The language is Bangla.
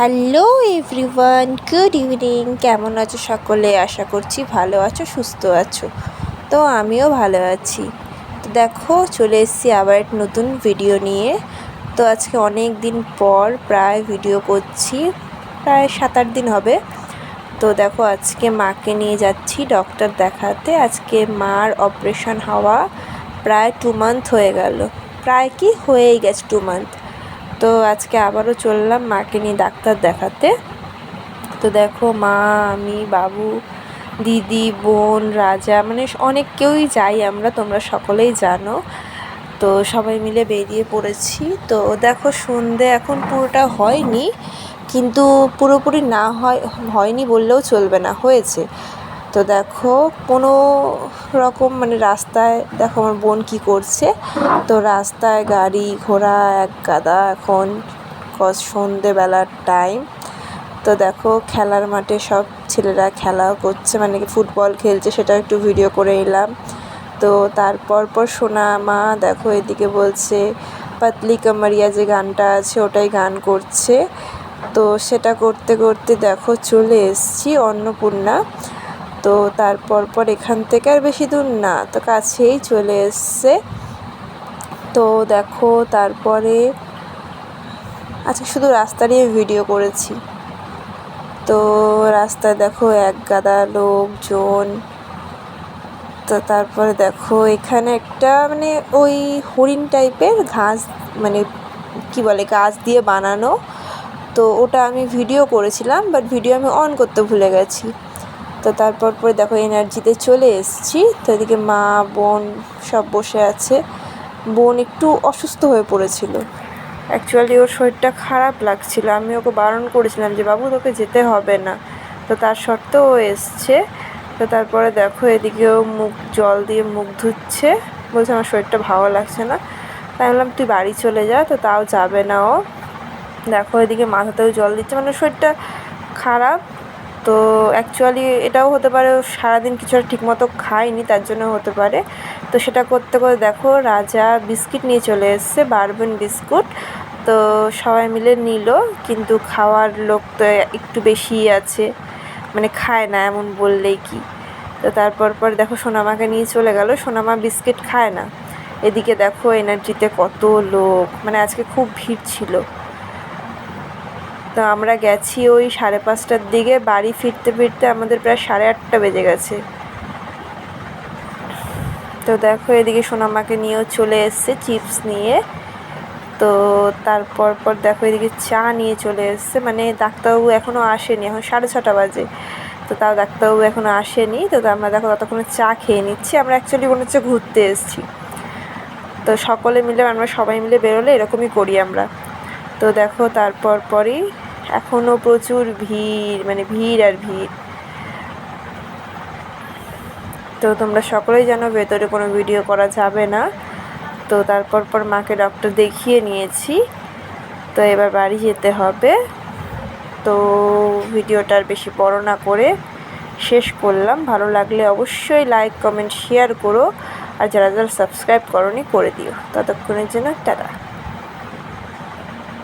Hello everyone, good evening. কেমন আছো সকলে? আশা করছি ভালো আছো, সুস্থ আছো। তো আমিও ভালো আছি। তো দেখো, চলে এসেছি আবার এক নতুন ভিডিও নিয়ে। তো আজকে অনেক দিন পর প্রায় ভিডিও করছি, প্রায় সাত আট দিন হবে। তো দেখো, আজকে মাকে নিয়ে যাচ্ছি ডক্টর দেখাতে। আজকে মার অপারেশন হওয়া প্রায় টু মান্থ হয়ে গেল। প্রায় কি? হয়েই গেছে টু মান্থ তো আজকে আবারও চললাম মাকে নিয়ে ডাক্তার দেখাতে। তো দেখো মা, আমি, বাবু, দিদি, বোন, রাজা মানে অনেক কেউই যাই আমরা, তোমরা সকলেই জানো। তো সবাই মিলে বেরিয়ে পড়েছি। তো দেখো সন্ধে এখন পুরোটা হয়নি, কিন্তু পুরোপুরি না হয় হয়নি বললেও চলবে না, হয়েছে। তো দেখো, কোনো রকম মানে রাস্তায় দেখো আমার বোন কী করছে। তো রাস্তায় গাড়ি ঘোড়া এক গাদা এখন সন্ধেবেলার টাইম তো দেখো খেলার মাঠে সব ছেলেরা খেলা করছে মানে ফুটবল খেলছে সেটা একটু ভিডিও করে এলাম তো তারপর পর সোনা মা দেখো এদিকে বলছে পাতলি কামারিয়া যে গানটা আছে ওটাই গান করছে। তো সেটা করতে করতে দেখো চলে এসছি অন্নপূর্ণা। তো তারপর পর এখান থেকে আর বেশি দূর না, তো কাছেই চলে এসছে। তো দেখো তারপরে আচ্ছা শুধু রাস্তারই ভিডিও করেছি। তো রাস্তায় দেখো এক গাদা লোকজন। তো তারপরে দেখো এখানে একটা মানে ওই হরিণ টাইপের ঘাস মানে কি বলে, গাছ দিয়ে বানানো। তো ওটা আমি ভিডিও করেছিলাম বাট ভিডিও আমি অন করতে ভুলে গেছি। তো তারপর পরে দেখো এনার্জিতে চলে এসেছি। তো এদিকে মা, বোন সব বসে আছে। বোন একটু অসুস্থ হয়ে পড়েছিল। অ্যাকচুয়ালি ওর শরীরটা খারাপ লাগছিল। আমি ওকে বারণ করেছিলাম যে, বাবু, তোকে যেতে হবে না। তো তার সত্ত্বেও ও এসছে। তো তারপরে দেখো এদিকেও মুখ, জল দিয়ে মুখ ধুচ্ছে। বলছে, আমার শরীরটা ভালো লাগছে না। তাই বললাম তুই বাড়ি চলে যা, তো তাও যাবে না ও। দেখো এদিকে মাথাতেও জল দিচ্ছে। মানে শরীরটা খারাপ। তো অ্যাকচুয়ালি এটাও হতে পারে সারাদিন কিছু ঠিকমতো খায়নি, তার জন্য হতে পারে। তো সেটা করতে করে দেখো রাজা বিস্কিট নিয়ে চলে এসছে বারবেন বিস্কুট তো সবাই মিলে নিল, কিন্তু খাওয়ার লোক তো একটু বেশিই আছে। মানে খায় না এমন বললেই কি। তো তারপর পর দেখো সোনামাকে নিয়ে চলে গেল, সোনামা বিস্কিট খায় না। এদিকে দেখো এনার্জিতে কত লোক মানে আজকে খুব ভিড় ছিল। তো আমরা গেছি ওই সাড়ে পাঁচটার দিকে। বাড়ি ফিরতে ফিরতে আমাদের প্রায় সাড়ে আটটা বেজে গেছে। তো দেখো, এদিকে সোনামাকে নিয়েও চলে এসছে চিপস নিয়ে। তো তারপর পর দেখো, এদিকে চা নিয়ে চলে এসছে। মানে ডাক্তারবাবু এখনও আসেনি, এখন সাড়ে ছটা বাজে। তো তাও ডাক্তারবাবু এখনও আসেনি। তো আমরা দেখো ততক্ষণে চা খেয়ে নিচ্ছি। আমরা অ্যাকচুয়ালি মনে হচ্ছে ঘুরতে এসেছি। তো সকলে মিলে, আমরা সবাই মিলে বেরোলে এরকমই করি আমরা। তো দেখো, তারপর পরই এখনও প্রচুর ভিড় মানে ভিড় আর ভিড়। তো তোমরা সকলেই জানো ভেতরে কোনো ভিডিও করা যাবে না। তো তারপর পর মাকে ডক্টর দেখিয়ে নিয়েছি। তো এবার বাড়ি যেতে হবে। তো ভিডিওটার বেশি বড় না করে শেষ করলাম। ভালো লাগলে অবশ্যই লাইক কমেন্ট শেয়ার করো। আর যারা যারা সাবস্ক্রাইব করনি, করে দিও। ততক্ষণের জন্য টাটা।